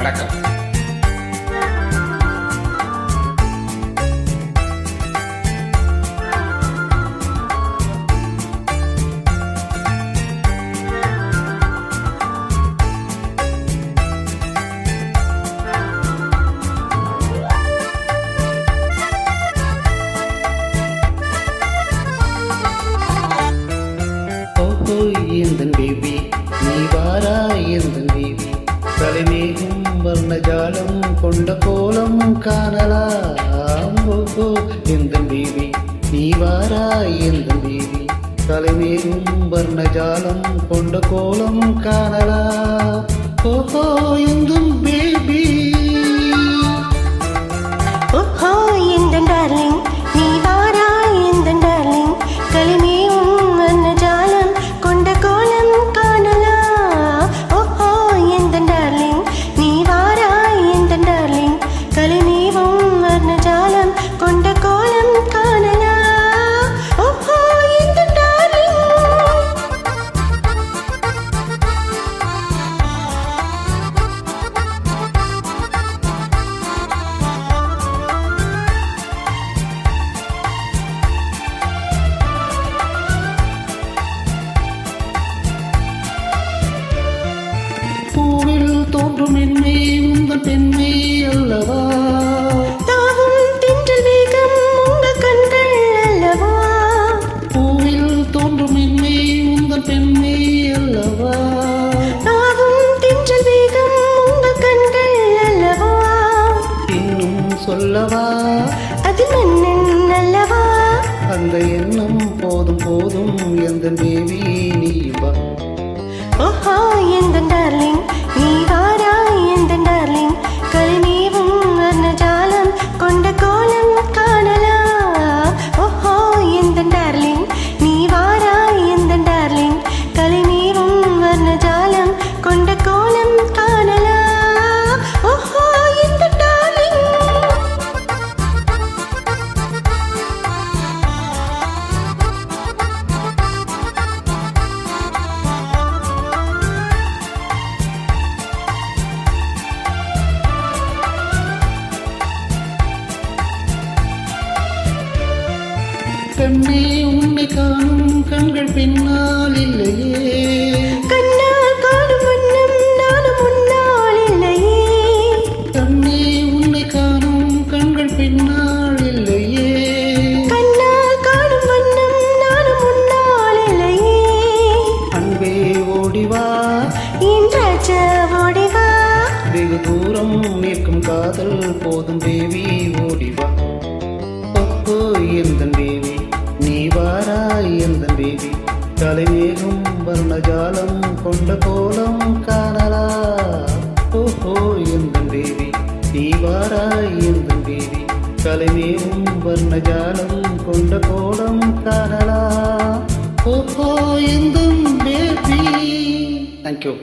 வணக்கம். எந்தன் பேபி? நீ வாரா எந்தன் பேபி? தலைமேகும் வர்ணஜாலம் கொண்ட கோலம் காணலாம் ஓஹோ எந்தன் பேபி நீ வாரா எந்த பேபி தலைமேகும் வர்ணஜாலம் கொண்ட கோலம் காணலாம் ஓஹோ எந்தன் பேபி ஓஹோ எந்த தோன்றும் என்மை உந்தன் பெண்மை அல்லவா? தாவும் தென்றல் வேகம் உங்கள் கண்கள் அல்லவா? பூவில் தோன்றும் என்மை உந்தன் பெண்மை அல்லவா? தாவும் தென்றல் வேகம் உங்கள் கண்கள் அல்லவா? இன்னும் சொல்லவா? அது மன்னன் அல்லவா? அந்த எண்ணம் போதும் போதும் எந்த தேவி கண்ணே உன்னை காணும் கண்கள் பின்னால் இல்லையே. கண்ணால் காணும் வண்ணம் நானும் முன்னால் இல்லையே. கண்ணே உன்னை காணும் கண்கள் பின்னால் இல்லையே. கண்ணால் காணும் வண்ணம் நானும் முன்னால் இல்லையே. அன்பே ஓடிவா ராஜா ஓடிவா வெகு தூரம் நிற்கும் காதல் போதும் தேவி ஓடிவா எந்தன் தேவி எந்த வாரா எந்தன் தேவி தலைமேகும் வர்ணஜாலம் கொண்ட கோலம் காணலா? ஓஹோ எந்த தேவி நீ எந்த எந்தன் தேவி தலைமேகும் வர்ணஜாலம் கொண்ட கோலம் காணலா? ஓஹோ எந்தன் தேவி தேங்க்யூ